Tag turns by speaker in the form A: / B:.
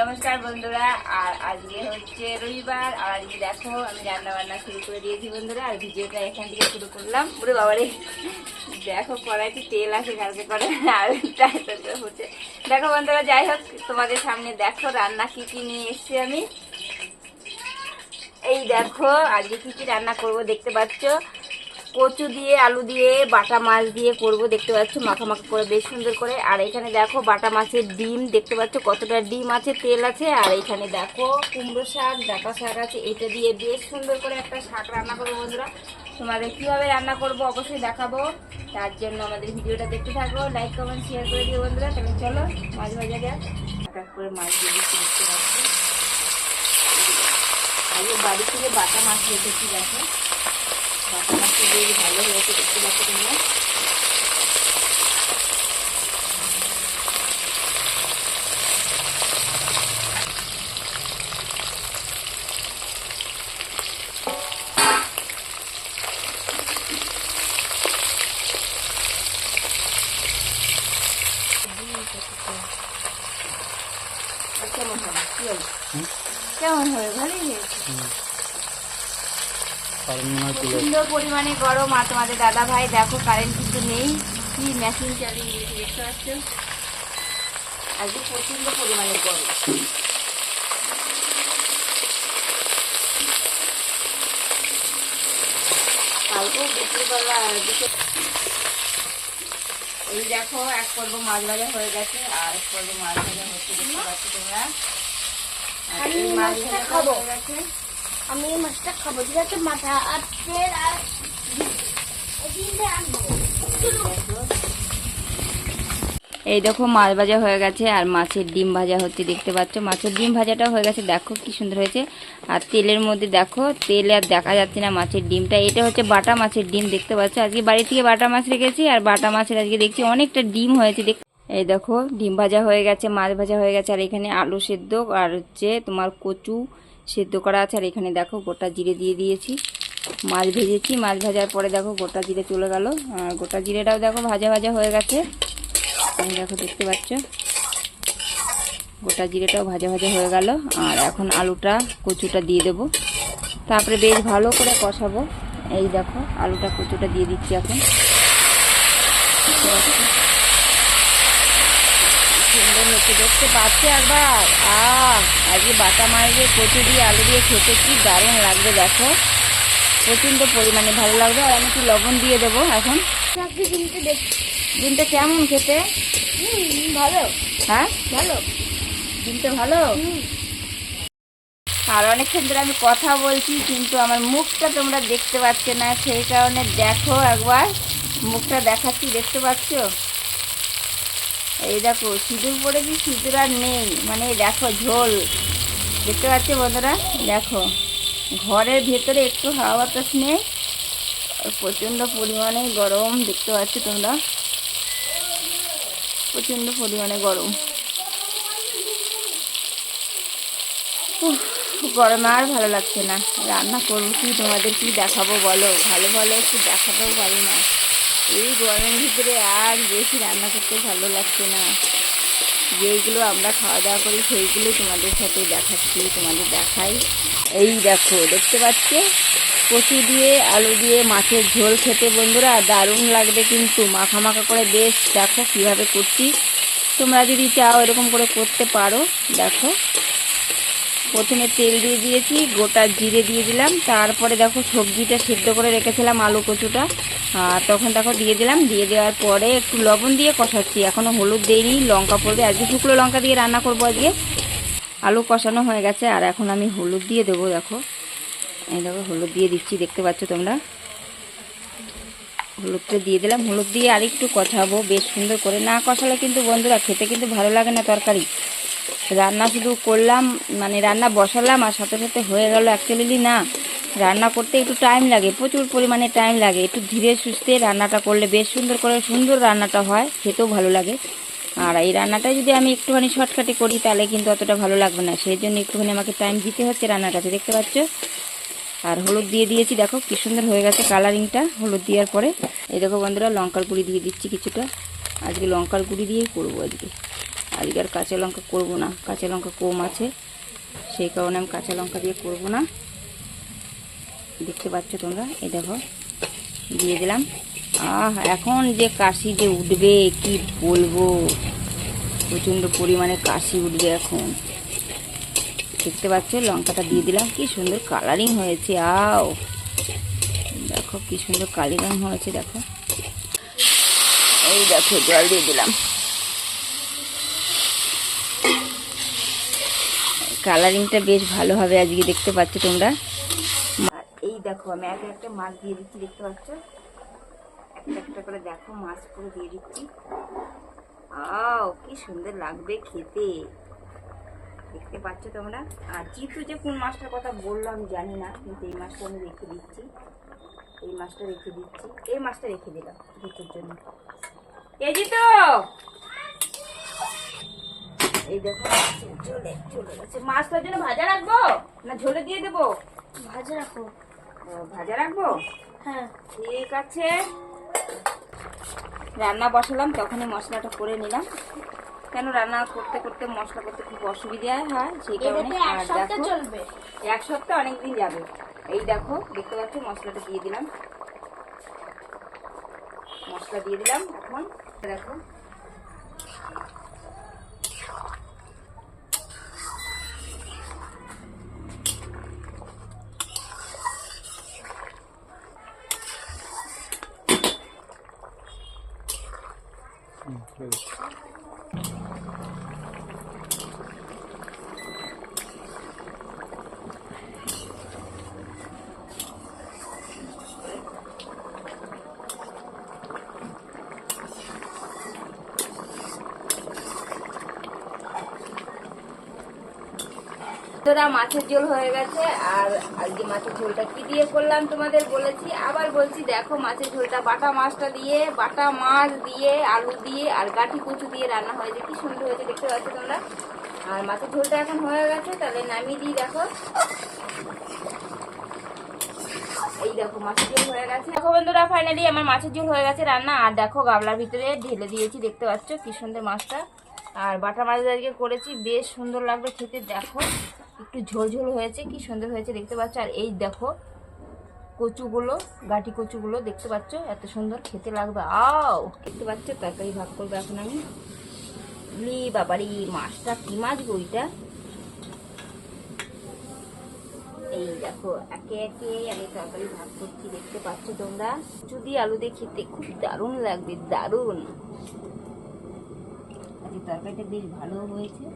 A: নমস্কার বন্ধুরা, আর আজকে হচ্ছে রবিবার, আর আজকে দেখো আমি রান্না বান্না শুরু করে দিয়েছি বন্ধুরা, আর ভিডিওটা এখান থেকে শুরু করলাম। পুরো বাবারে, দেখো কড়াইতে তেল আছে কালকে করে, আর হচ্ছে। দেখো বন্ধুরা, যাই হোক, তোমাদের সামনে দেখো রান্না কি কি নিয়ে এসছি আমি। এই দেখো, আজকে কি কি রান্না করব দেখতে পাচ্ছ। কচু দিয়ে, আলু দিয়ে, বাটা মাছ দিয়ে করব, দেখতে পাচ্ছ মাখা মাখা করে, বেশ সুন্দর করে। আর এখানে দেখো, বাটা মাছের ডিম, দেখতে পাচ্ছ কতটা ডিম আছে, তেল আছে। আর এখানে দেখো, কুমড়ো শাক, ডাটা শাক আছে, এটা দিয়ে বেশ সুন্দর করে একটা শাক রান্না করব বন্ধুরা। তোমাদের কীভাবে রান্না করব অবশ্যই দেখাবো। তার জন্য আমাদের ভিডিওটা দেখতে থাকো লাইক কমেন্ট শেয়ার করে দিও বন্ধুরা। তাহলে চলো, মাছ ভাজা যাক। এক করে মাছ দিয়ে দেখতে পাচ্ছ। আগে বাড়ি থেকে বাটা মাছ রেখেছি, দেখো। মাছটা বেশ ভালো হয়েছে দেখতে পাচ্ছ তোমরা আর কেমন হবে কি হলো কেমন হবে ভালোই হয়েছে প্রচণ্ড পরিমাণে গরম আর তোমাদের দাদা ভাই দেখো কারেন্ট কিন্তু নেই। কি মেশিন চালিয়ে দিয়েছে দেখতে পাচ্ছ আজকে প্রচণ্ড পরিমাণে গরম। কালকেও দুপুরবেলা এই দেখো এক পর্ব মাছ ভাজা হয়ে গেছে আর এক পর্ব মাছ ভাজা হচ্ছে দেখতে পাচ্ছ তোমরা। আর এই মাছ ভাজা হয়ে গেছে।
B: আমি এই মাছটা খাব, ঠিক আছে? মাথা আর আর এই
A: দেখো, মাছ ভাজা হয়ে গেছে আর মাছের ডিম ভাজা হচ্ছে, দেখতে পাচ্ছ? মাছের ডিম ভাজাটা হয়ে গেছে, দেখো কি সুন্দর হয়েছে। আর তেলের মধ্যে দেখো, তেলে আর দেখা যাচ্ছে না মাছের ডিমটা। এটা হচ্ছে বাটা মাছের ডিম, দেখতে পাচ্ছ? আজকে বাড়ি থেকে বাটা মাছ রেখেছি আর বাটা মাছের আজকে দেখছি অনেকটা ডিম হয়েছে, দেখ এই দেখো, ডিম ভাজা হয়ে গেছে, মাছ ভাজা হয়ে গেছে। আর এখানে আলু সেদ্ধ আর হচ্ছে তোমার কচু সেদ্ধ করা আছে, আর এখানে দেখো গোটা জিরে দিয়ে দিয়েছি। মাছ ভেজেছি, মাছ ভাজার পরে দেখো গোটা জিরে চলে গেল। আর গোটা জিরেটাও দেখো ভাজা ভাজা হয়ে গেছে। এই দেখো, দেখতে পাচ্ছ? গোটা জিরেটাও ভাজা ভাজা হয়ে গেল। আর এখন আলুটা, কচুটা দিয়ে দেব। তারপরে বেশ ভালো করে কষাবো। এই দেখো, আলুটা, কচুটা দিয়ে দিচ্ছি এখন দেখতে পাচ্ছ? সুন্দর দেখতে পাচ্ছি একবার। আহ আজকে বাটা মাছ দিয়ে কচু দিয়ে আলু দিয়ে খেতে কি দারুণ লাগবে দেখো। প্রচণ্ড পরিমাণে ভালো লাগবে। আর আমি একটু লবণ দিয়ে দেবো এখন। ডিমটা কেমন খেতে?
B: ভালো।
A: হ্যাঁ?
B: ভালো।
A: ডিমটা ভালো? আর অনেকক্ষণ ধরে আমি কথা বলছি কিন্তু আমার মুখটা তোমরা দেখতে পাচ্ছ না। সেই কারণে দেখো একবার। মুখটা দেখাচ্ছি দেখতে পাচ্ছ? এই দেখো, সিঁদুর পড়েছি সিঁদুর আর নেই? মানে দেখো, ঝোল। দেখতে পাচ্ছ বন্ধুরা? দেখো, ঘরের ভেতরে একটু হাওয়া বাতাস নেই প্রচণ্ড পরিমাণে গরম দেখতে পাচ্ছ তোমরা। প্রচণ্ড পরিমাণে গরম। গরমে আর ভালো লাগছে না। রান্না করব কি, তোমাদের কি দেখাবো বলো? ভালো ভালো একটু দেখাতেও পারি না। এই গরমের ভিতরে আর বেশি রান্না করতে ভালো লাগছে না। যেইগুলো আমরা খাওয়া দাওয়া করি সেইগুলো তোমাদের সাথে দেখাচ্ছি, তোমাদের দেখাই। এই দেখো, দেখতে পাচ্ছে? কচু দিয়ে, আলু দিয়ে মাছের ঝোল খেতে বন্ধুরা দারুণ লাগবে কিন্তু, মাখা মাখা করে বেশ দেখো কীভাবে করছি। তোমরা যদি চাও এরকম করে করতে পারো, দেখো। প্রথমে তেল দিয়ে দিয়েছি, গোটা জিরে দিয়ে দিলাম। তারপরে দেখো সবজিটা সেদ্ধ করে রেখেছিলাম আলু কচুটা। আর তখন দেখো দিয়ে দিলাম, দিয়ে দেওয়ার পরে একটু লবণ দিয়ে কষাচ্ছি। এখনও হলুদ দেইনি, লঙ্কা পড়বে। আজকে শুকনো লঙ্কা দিয়ে রান্না করব আজকে। আলু কষানো হয়ে গেছে, আর এখন আমি হলুদ দিয়ে দেবো, দেখো। এই দেখো, হলুদ দিয়ে দিচ্ছি, দেখতে পাচ্ছ তোমরা? হলুদটা দিয়ে দিলাম। হলুদ দিয়ে আরেকটু কষাবো, বেশ সুন্দর করে। না কষালে কিন্তু বন্ধুরা খেতে কিন্তু ভালো লাগে না তরকারি। রান্না শুধু করলাম মানে রান্না বসালাম আর সাথে সাথে হয়ে গেল অ্যাকচুয়ালি না। রান্না করতে একটু টাইম লাগে, প্রচুর পরিমাণে টাইম লাগে। একটু ধীরে সুস্থে রান্নাটা করলে বেশ সুন্দর করে সুন্দর রান্নাটা হয়, খেতেও ভালো লাগে। আর এই রান্নাটা যদি আমি একটুখানি শর্টকাটে করি, তাহলে কিন্তু অতটা ভালো লাগবে না। সেই জন্য একটুখানি আমাকে টাইম দিতে হচ্ছে রান্নাটাতে দেখতে পাচ্ছ? আর হলুদ দিয়ে দিয়েছি, দেখো কি সুন্দর হয়ে গেছে কালারিংটা হলুদ দেওয়ার পরে। এই দেখো বন্ধুরা, লঙ্কার গুঁড়ি দিয়ে দিচ্ছি কিছুটা। আজকে লঙ্কার গুঁড়ি দিয়েই করব আজকে। আজকে আর কাঁচা লঙ্কা করব না। কাঁচা লঙ্কা কম আছে, সেই কারণে আমি কাঁচা লঙ্কা দিয়ে করব না। দেখতে পাচ্ছ তোমরা, এই দেখো, দিয়ে দিলাম। আহ, এখন যে কাশি যে উঠবে, কি বলব? প্রচণ্ড পরিমাণে কাশি উঠবে এখন। দেখতে পাচ্ছ, লঙ্কাটা দিয়ে দিলাম। কি সুন্দর কালারিং হয়েছে, আও। দেখো, কি সুন্দর কালারিং হয়েছে, দেখো। এই দেখো, জল দিয়ে দিলাম। কালারিংটা বেশ ভালো হবে আজকে, দেখতে পাচ্ছ তোমরা। এই দেখো, আমি একটা একটা মাছ দিয়ে দিচ্ছি, দেখতে পাচ্ছ? একটা একটা করে দেখো, মাছ পুরো দিয়ে দিচ্ছি। আও কি সুন্দর লাগবে খেতে। দেখতে পাচ্ছ তোমরা? আর জিতু যে কোন মাছটার কথা বললাম জানি না, কিন্তু এই মাছটা আমি রেখে দিচ্ছি। এই মাছটা রেখে দিচ্ছি। এই মাছটা রেখে দিলাম জন্য। এই জিতু এই দেখো চলে চলে গেছে মাছটার জন্য ভাজা রাখব না ঝোলে দিয়ে দেবো?
B: ভাজা রাখো
A: ভাজা রাখব?
B: হ্যাঁ।
A: ঠিক আছে। রান্না বসালাম তখনই মশলাটা করে নিলাম। কেন রান্না করতে করতে মশলা করতে খুব অসুবিধা হয় সেই কারণে
B: এক
A: আর
B: সপ্তাহ
A: দেখো
B: চলবে।
A: এক সপ্তাহ অনেক দিন যাবে। এই দেখো দেখতে পাচ্ছ মশলাটা দিয়ে দিলাম। মশলা দিয়ে দিলাম এখন। দেখো। Hum. তোরা মাছের ঝোল হয়ে গেছে, আর আজকে মাছের ঝোলটা কি দিয়ে করলাম তোমাদের বলেছি। আবার বলছি, দেখো মাছের ঝোলটা বাটা মাছটা দিয়ে, বাটা মাছ দিয়ে, আলু দিয়ে, আর গাঠি কচু দিয়ে রান্না হয়েছে। কি সুন্দর হয়েছে, দেখতে পাচ্ছ তোমরা? আর মাছের ঝোলটা এখন হয়ে গেছে, তাহলে নামিয়ে দিই, দেখো। এই দেখো, মাছের ঝোল হয়ে গেছে। দেখো বন্ধুরা ফাইনালি আমার মাছের ঝোল হয়ে গেছে রান্না। আর দেখো গাবলার ভিতরে ঢেলে দিয়েছি, দেখতে পাচ্ছ কি সুন্দর মাছটা। আর বাটা মাছ করেছি, বেশ সুন্দর লাগবে খেতে, দেখো। একটু ঝোল ঝোল হয়েছে, কি সুন্দর হয়েছে দেখতে পাচ্ছ। আর এই দেখো কচুগুলো, গাটি কচুগুলো দেখতে পাচ্ছ, এত সুন্দর খেতে লাগবে। আও, দেখতে পাচ্ছ, তরকারি ভাগ করব এখন আমি। লি বাবারি মাছটা কি মাছ গো ওইটা এই দেখো, একে একে আমি তরকারি ভাগ করছি, দেখতে পাচ্ছ তোমরা? যদি আলু দিয়ে খেতে খুব দারুণ লাগবে, দারুণ। তরকারিটা বেশ ভালো হয়েছে।